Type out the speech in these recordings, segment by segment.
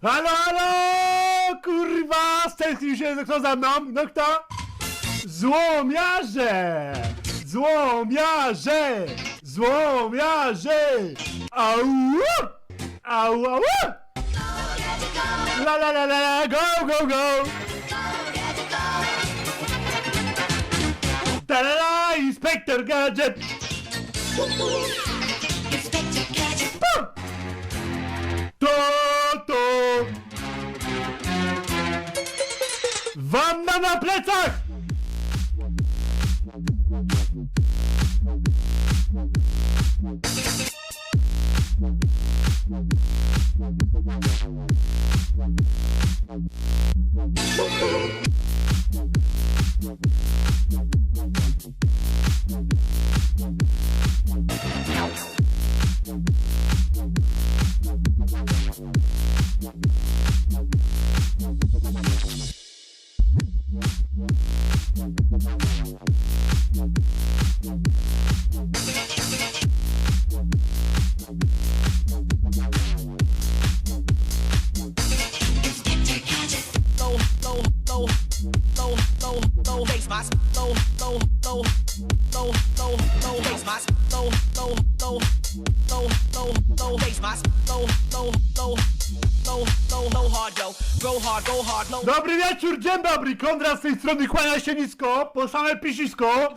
Halo, halo! Kurwa! Stęsknił się, kto za mną? No kto? Złomiarze! Złomiarze! Złomiarze! Au! Au, au! La la la la la, go, go, go! Ta la la, Inspektor Gadżet! Wanna na plecach! low, my low, low, low, low, low, low bass my low, low, low, low, low, low bass my low, low, low, low, low, low hard yo, go hard, go hard, low. Dobry wieczór, dzień dobry, Konrad z tej strony kłania się nisko, po same pisisko.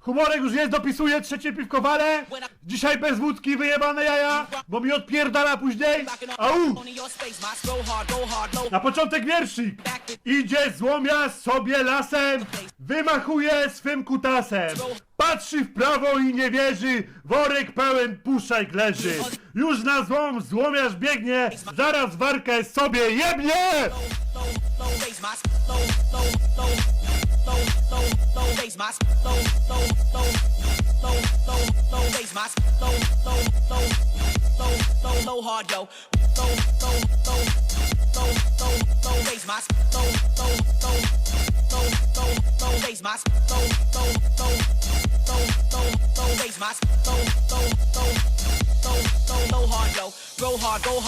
Humorek już jest, dopisuje trzecie piwkowale. Dzisiaj bez wódki, wyjebane jaja, bo mi odpierdala później. Au! Na początek wierszyk. Idzie złomia sobie lasem, wymachuje swym kutasem. Patrzy w prawo i nie wierzy, worek pełen puszczajk leży. Już na złom złomiarz biegnie, zaraz warkę sobie jebnie! Low bass my low, low, low, low, low, low bass my low, low, low, low, low, low hard yo, go hard, go hard.